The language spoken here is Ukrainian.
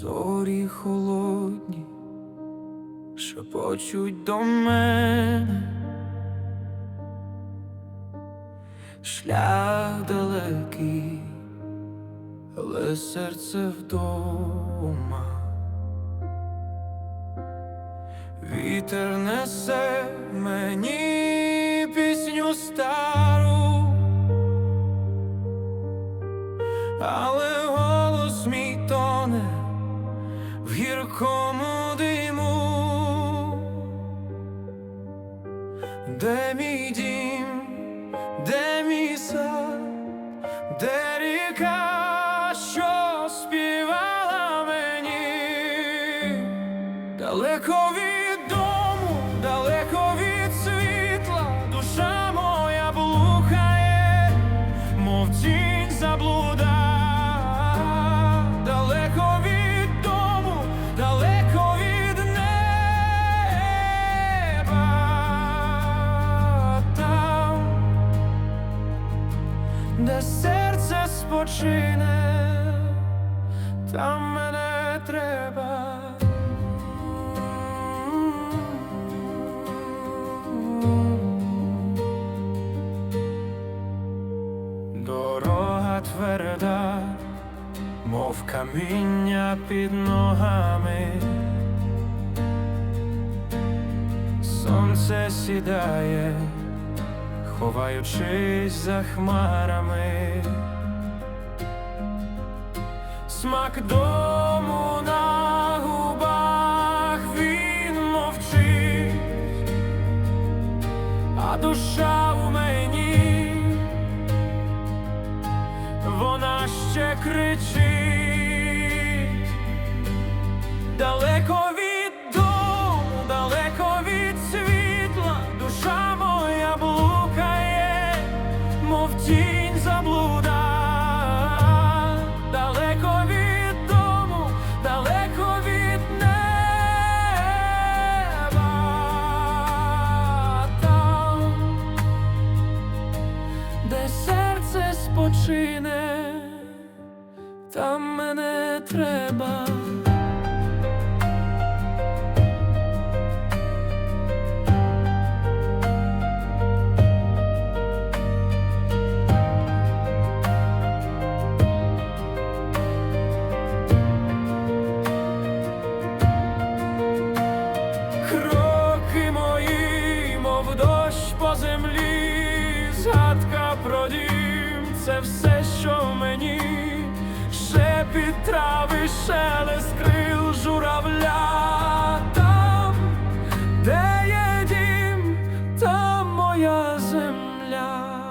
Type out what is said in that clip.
зорі холодні, шепочуть до мене, шлях далекий, але серце вдома. Вітер несе мені в гіркому диму, де мій дім, де мій сад, де ріка, що співала мені, далеко від дому, далеко серце спочине, там мене треба. Дорога тверда, мов каміння під ногами. Сонце сідає, ховаючись за хмарами. Смак дому на губах він мовчить, а душа у мені, вона ще кричить, тінь заблуда, далеко від дому, далеко від неба там, де серце спочине, там мене треба. Кроки мої, мов дощ по землі, згадка про дім, це все, що в мені, шепіт трави, шелест крил журавля, там, де є дім, там моя земля.